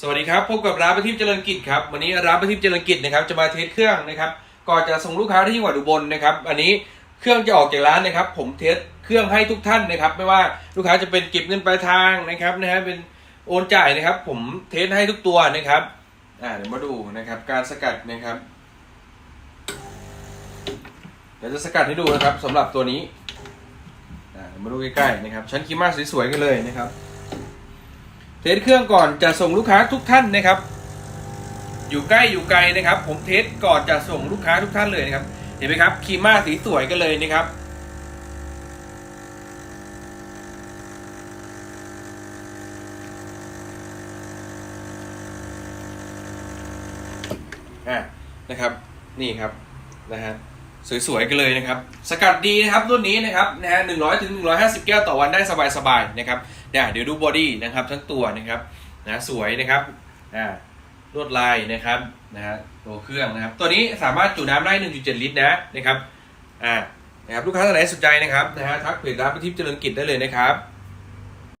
สวัสดีครับพบกับร้านประทีปเจริญกิจครับวันนี้ร้านประทีปเจริญกิจนะครับจะมาเทสเครื่องนะครับก่อนจะส่งลูกค้าที่จังหวัดอุบลนะครับอันนี้เครื่องจะออกจากร้านนะครับ ผมเทสเครื่องให้ทุกท่านนะครับ ไม่ว่าลูกค้าจะเป็นเก็บเงินปลายทางนะครับนะฮะเป็นโอนจ่ายนะครับ ผมเทสให้ทุกตัวนะครับอ่าเดี๋ยวมาดูนะครับ การสกัดนะครับเดี๋ยวจะสกัดให้ดูนะครับสำหรับตัวนี้อ่ามาดูใกล้ๆนะครับชั้นคีมาสวยๆกันเลยนะครับ เทสเครื่องก่อนจะส่งลูกค้าทุกท่านนะครับ อยู่ใกล้อยู่ไกลนะครับ ผมเทสก่อนจะส่งลูกค้าทุกท่านเลยนะครับ เห็นไหมครับคีม่าสีสวยกันเลยนะครับอะนะครับนี่ครับนะฮะสวยๆกันเลยนะครับ สกัดดีนะครับรุ่นนี้นะครับนะฮะหนึ่งร้อยถึงหนึ่งร้อยห้าสิบแก้วต่อวันได้สบายๆนะครับ เนี่ยเดี๋ยวดูบอดี้นะครับทั้งตัวนะครับนะสวยนะครับอ่าลวดลายนะครับนะฮะตัวเครื่องนะครับ ตัวนี้สามารถจุน้ำได้ 1.7 ลิตรนะนะครับอ่านะครับลูกค้าท่านไหนสนใจนะครับนะฮะทักเพจร้านพิทิพย์เจริญกิจได้เลยนะครับ